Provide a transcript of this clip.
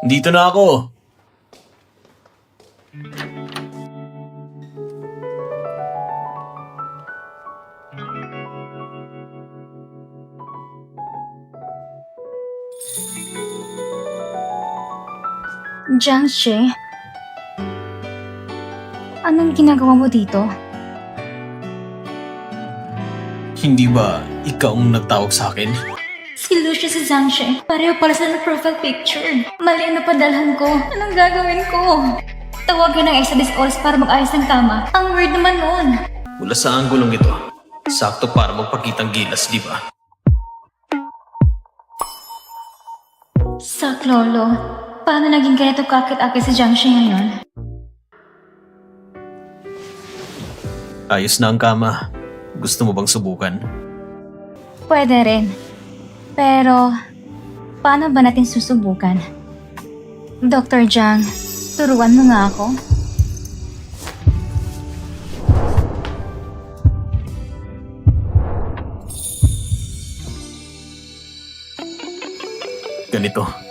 Dito na ako. Jiangxi? Anong ginagawa mo dito? Hindi ba ikaw ang nagtawag sa akin? Si Lucia si Jiangxi. Pareho pala sa profile picture. Mali ang napadalhan ko. Anong gagawin ko? Tawagin ng Exodus Calls para mag-ayos ng kama. Ang weird naman nun. Mula sa anggulong ito, sakto para magpakitang gilas, di ba? Sak, Lolo. Paano naging ganito kakit-akit si Jiangxi ngayon? Ayos na ang kama. Gusto mo bang subukan? Pwede rin. Pero, paano ba natin susubukan? Dr. Jiang, turuan mo nga ako. Ganito.